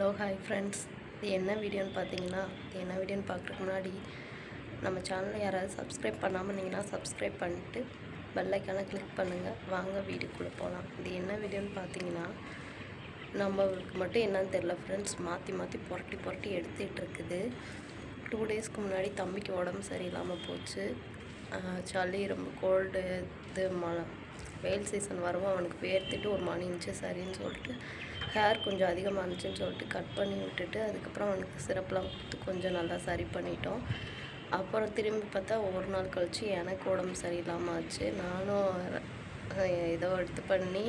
Hello hi friends இது என்ன வீடியோன்னு பார்த்தீங்கன்னா இது என்ன வீடியோன்னு பார்க்குறதுக்கு முன்னாடி நம்ம சேனலை யாராவது சப்ஸ்கிரைப் பண்ணாமல் இருந்தீங்கன்னா சப்ஸ்கிரைப் பண்ணிட்டு பெல்லைக்கான கிளிக் பண்ணுங்கள் வாங்க வீடியோக்குள்ளே போகலாம் இது என்ன வீடியோன்னு பார்த்தீங்கன்னா நம்மளுக்கு மட்டும் என்னன்னு தெரில ஃப்ரெண்ட்ஸ் மாற்றி மாற்றி புரட்டி புரட்டி எடுத்துகிட்டு இருக்குது. டூ டேஸ்க்கு முன்னாடி தம்பிக்கு உடம்பு சரியில்லாமல் போச்சு. சளி ரொம்ப கோல்டு இது மழை. வெயில் சீசன் வரவும் அவனுக்கு வேர்த்துட்டு ஒரு மணி இருந்துச்சு சரின்னு சொல்லிட்டு ஹேர் கொஞ்சம் அதிகமாக இருந்துச்சுன்னு சொல்லிட்டு கட் பண்ணி விட்டுட்டு அதுக்கப்புறம் அவனுக்கு சிரப்லாம் கொடுத்து கொஞ்சம் நல்லா சரி பண்ணிட்டோம். அப்புறம் திரும்பி பார்த்தா ஒரு நாள் கழித்து எனக்கு உடம்பு சரியில்லாமல் ஆச்சு. நானும் ஏதோ எடுத்து பண்ணி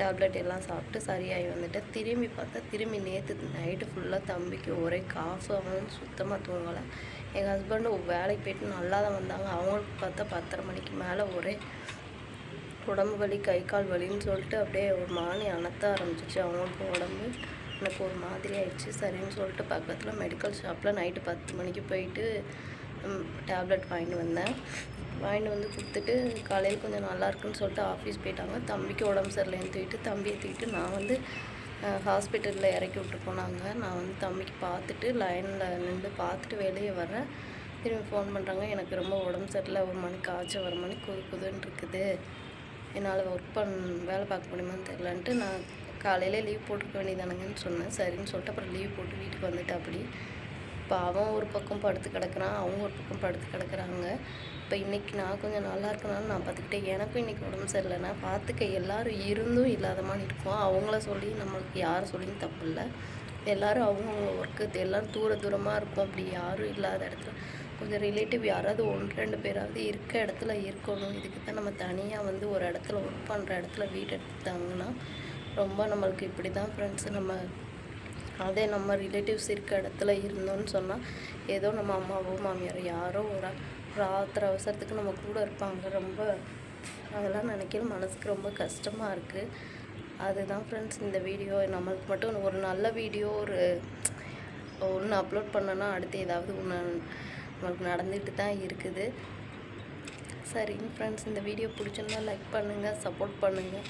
டேப்லெட் எல்லாம் சாப்பிட்டு சரியாகி வந்துட்டேன். திரும்பி பார்த்தா திரும்பி நேற்று நைட்டு ஃபுல்லாக தம்பிக்கு ஒரே காஃபு அவன் சுத்தமாக தூங்கலை. எங்கள் ஹஸ்பண்டு வேலைக்கு போயிட்டு நல்லா தான் வந்தாங்க. அவங்களுக்கு பார்த்தா பத்தரை மணிக்கு மேலே ஒரே உடம்பு வலி கை கால் வலின்னு சொல்லிட்டு அப்படியே ஒரு மானி அணத்த ஆரம்பிச்சிச்சு அவங்களுக்கு உடம்பு எனக்கு ஒரு மாதிரி ஆயிடுச்சு. சரின்னு சொல்லிட்டு பக்கத்தில் மெடிக்கல் ஷாப்பில் நைட்டு பத்து மணிக்கு போயிட்டு டேப்லெட் வாங்கிட்டு வந்தேன். வாங்கிட்டு வந்து கொடுத்துட்டு காலையில் கொஞ்சம் நல்லா இருக்குன்னு சொல்லிட்டு ஆஃபீஸ் போயிட்டாங்க. தம்பிக்கு உடம்பு சரியில்லைன்னு தூக்கிட்டு தம்பியை தூக்கிட்டு நான் வந்து ஹாஸ்பிட்டலில் இறக்கி விட்டு போனாங்க. நான் வந்து தம்பிக்கு பார்த்துட்டு லைனில் நின்று பார்த்துட்டு வெளியே வரேன் திரும்பி ஃபோன் பண்ணுறாங்க எனக்கு ரொம்ப உடம்பு சரியில்லை. ஒரு மணிக்கு ஆச்சு ஒரு மணிக்கு குது குதுன்னு இருக்குது. என்னால் ஒர்க் பண் வேலை பார்க்க முடியுமான்னு தெரிலன்ட்டு நான் காலையில் லீவ் போட்டுக்க வேண்டியதானுங்கன்னு சொன்னேன். சரின்னு சொல்லிட்டு அப்புறம் லீவ் போட்டு வீட்டுக்கு வந்துட்டு அப்படி இப்போ அவன் ஒரு பக்கம் படுத்து கிடக்குறான் அவங்க ஒரு பக்கம் படுத்து கிடக்குறாங்க. இப்போ இன்றைக்கி நான் கொஞ்சம் நல்லா இருக்கனால நான் பார்த்துக்கிட்டேன். எனக்கும் இன்றைக்கி உடம்பு சரியில்லைன்னா பார்த்துக்க எல்லாரும் இருந்தும் இல்லாத மாதிரி இருக்கும் அவங்கள சொல்லி நம்மளுக்கு யார் சொல்லியும் தப்பு இல்லை. எல்லோரும் அவங்கவுங்க ஒர்க்கு எல்லோரும் தூர தூரமாக இருக்கும். அப்படி யாரும் இல்லாத இடத்துல கொஞ்சம் ரிலேட்டிவ் யாராவது ஒன்று ரெண்டு பேராவது இருக்க இடத்துல இருக்கணும். இதுக்கு தான் நம்ம தனியாக வந்து ஒரு இடத்துல ஒர்க் பண்ணுற இடத்துல வீடு எடுத்துட்டாங்கன்னா ரொம்ப நம்மளுக்கு இப்படி தான் ஃப்ரெண்ட்ஸு நம்ம அதே நம்ம ரிலேட்டிவ்ஸ் இருக்க இடத்துல இருந்தோம்னு சொன்னால் ஏதோ நம்ம அம்மாவோ மாமியாரோ யாரோ ஒரு ராத்திர அவசரத்துக்கு நம்ம கூட இருப்பாங்க. ரொம்ப அதெல்லாம் நினைக்கல. மனசுக்கு ரொம்ப கஷ்டமாக இருக்குது அதுதான் ஃப்ரெண்ட்ஸ் இந்த வீடியோ நம்மளுக்கு மட்டும் ஒரு நல்ல வீடியோ ஒரு ஒன்று அப்லோட் பண்ணோன்னா அடுத்து ஏதாவது ஒன்று நம்மளுக்கு நடந்துட்டு தான் இருக்குது. சரிங்க ஃப்ரெண்ட்ஸ் இந்த வீடியோ பிடிச்சிருந்தா லைக் பண்ணுங்கள் சப்போர்ட் பண்ணுங்கள்